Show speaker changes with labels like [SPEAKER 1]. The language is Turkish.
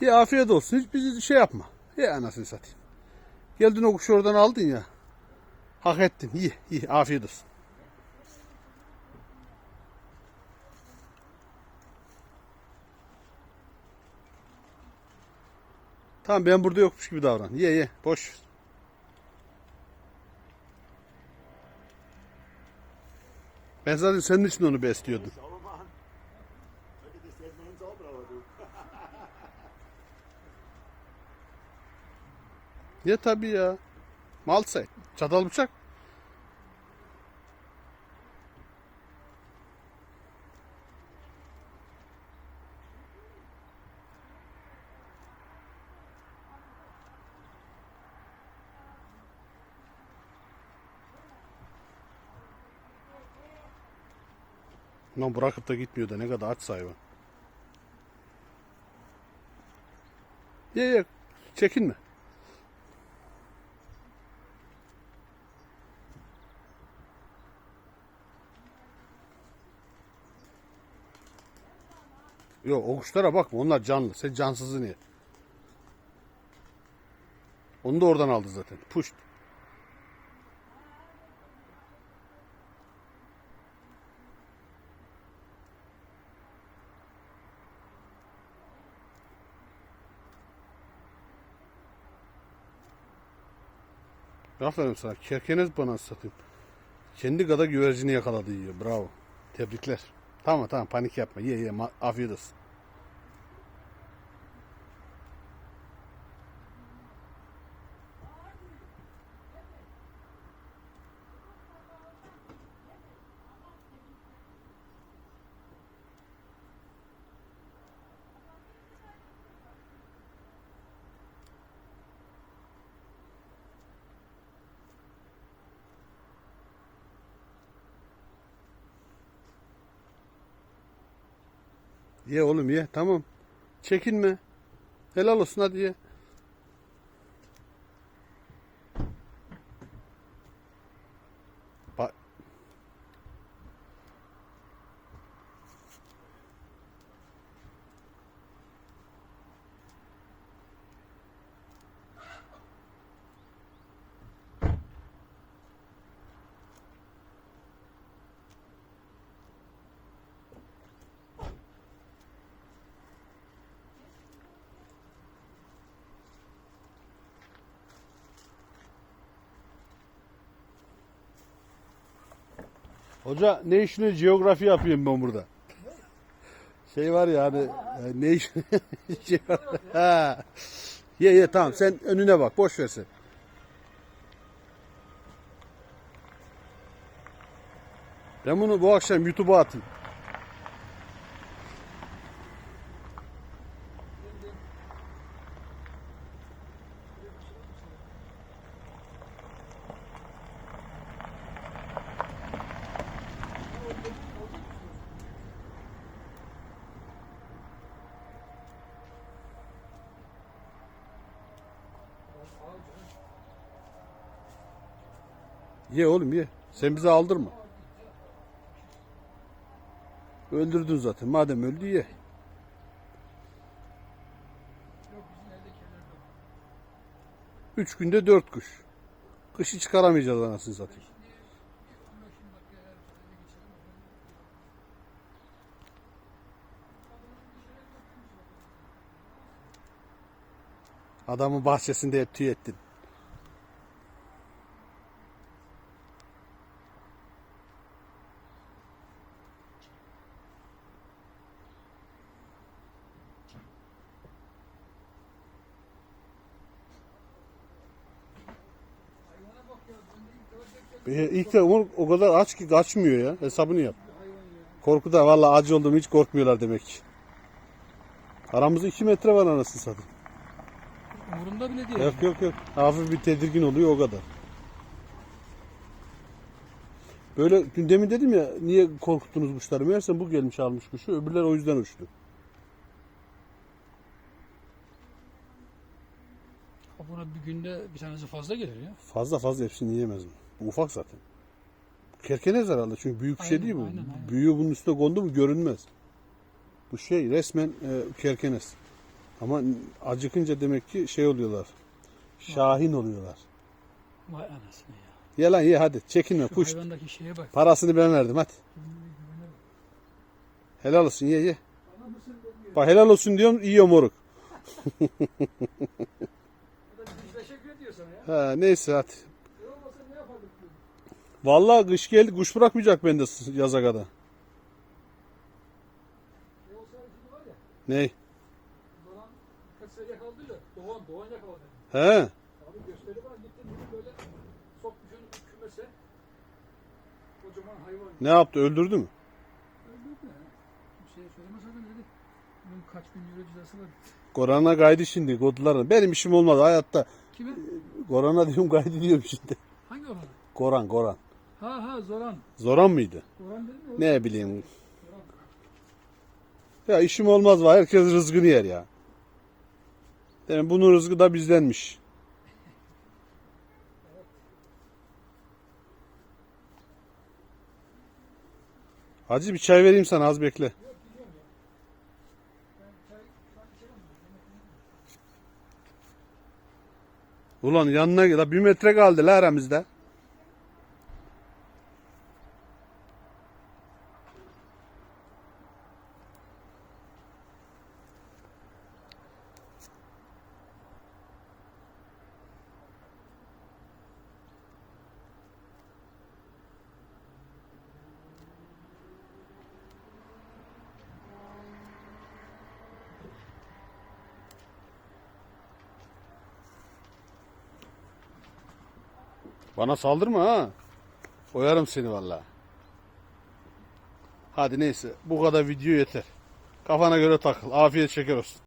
[SPEAKER 1] Ya afiyet olsun. Hiç bizi şey yapma. Ya anasını satayım. Geldin o kuşu oradan aldın ya. Hak ettin. İyi, iyi. Afiyet olsun. Tamam ben burada yokmuş gibi davran. Ye ye. Boş. Ben zaten senin için onu besliyordum. Ye tabii ya. Mal say. Çatal bıçak. Lan bırakıp da gitmiyor da ne kadar aç hayvan. Ye ye. Çekinme. Yok o kuşlara bakma onlar canlı. Sen cansızı niye? Onu da oradan aldı zaten. Puşt. Aferin sana. Kerkenez bana satayım. Kendi kadar güvercini yakaladı yiyor. Bravo. Tebrikler. Tamam tamam panik yapma. Ye ye. Afiyet olsun. Ye oğlum ye. Tamam. Çekinme. Helal olsun hadi ye. Hoca ne işini geografi yapıyorum ben burada. Şey var ya hani e, ne iş şey var. Ha. Ye ye tamam sen önüne bak boş ver sen. Ben bunu bu akşam YouTube'a atayım. Ye oğlum ye. Sen bize aldırma. Öldürdün zaten. Madem öldü ye. Üç günde dört kuş. Kışı çıkaramayacağız anasını satayım. Adamın bahçesinde hep tüy ettin. İlk de o, o kadar aç ki kaçmıyor ya. Hesabını yap. Korkuda valla acı olduğumu hiç korkmuyorlar demek ki. Aramızda 2 metre var anasını satayım.
[SPEAKER 2] Umurumda bile değil.
[SPEAKER 1] Yok yok yok. Hafif bir tedirgin oluyor o kadar. Böyle dün demin dedim ya niye korkuttunuz kuşları? Meğerse bu gelmiş almış kuşu. Öbürler o yüzden uçtu.
[SPEAKER 2] Buna bir günde bir tanesi fazla gelir ya.
[SPEAKER 1] Fazla fazla hepsini yiyemez mi? Ufak zaten. Kerkenez herhalde çünkü büyük bir şey
[SPEAKER 2] Aynen,
[SPEAKER 1] değil mi?
[SPEAKER 2] aynen, aynen.
[SPEAKER 1] Büyüğü bunun üstüne kondu mu görünmez. Bu şey resmen e, kerkenez. Ama acıkınca demek ki şey oluyorlar. Şahin oluyorlar.
[SPEAKER 2] Vay anasını ya.
[SPEAKER 1] Ye lan ye hadi çekinme
[SPEAKER 2] Şu hayvandaki şeye bak.
[SPEAKER 1] Parasını ben verdim hadi. Helal olsun ye ye. Bak helal olsun diyorum yiyor moruk. Ha, neyse hadi.
[SPEAKER 2] Ne olmasa ne yapardık diyorum.
[SPEAKER 1] Vallahi kış geldi kuş bırakmayacak bende yaza kadar.
[SPEAKER 2] Ne olsa şimdi var ya.
[SPEAKER 1] Ney?
[SPEAKER 2] Doğan kaç sene yakaladı ya. Doğan, Doğan yakaladı.
[SPEAKER 1] He.
[SPEAKER 2] Abi gösteri var gitti bunu böyle sokmuş onu kümese. Kocaman hayvan.
[SPEAKER 1] Ne yaptı öldürdü mü?
[SPEAKER 2] Öldürdü ya. Bir şey söylemez adam dedi. Bunun kaç bin euro cezası var.
[SPEAKER 1] Korana kaydı şimdi kodlarına. Benim işim olmadı hayatta.
[SPEAKER 2] Kime?
[SPEAKER 1] Korana diyorum kaydı diyorum şimdi.
[SPEAKER 2] Hangi oran?
[SPEAKER 1] Koran Koran.
[SPEAKER 2] Ha ha Zoran.
[SPEAKER 1] Zoran mıydı?
[SPEAKER 2] Zoran dedim mi?
[SPEAKER 1] Ne bileyim. Ya işim olmaz var. Herkes rızkını yer ya. Demek bunun rızkı da bizdenmiş. Hacı bir çay vereyim sana az bekle. Ulan yanına gel. Bir metre kaldı la aramızda. Bana saldırma ha. Oyarım seni vallahi. Hadi neyse bu kadar video yeter. Kafana göre takıl. Afiyet şeker olsun.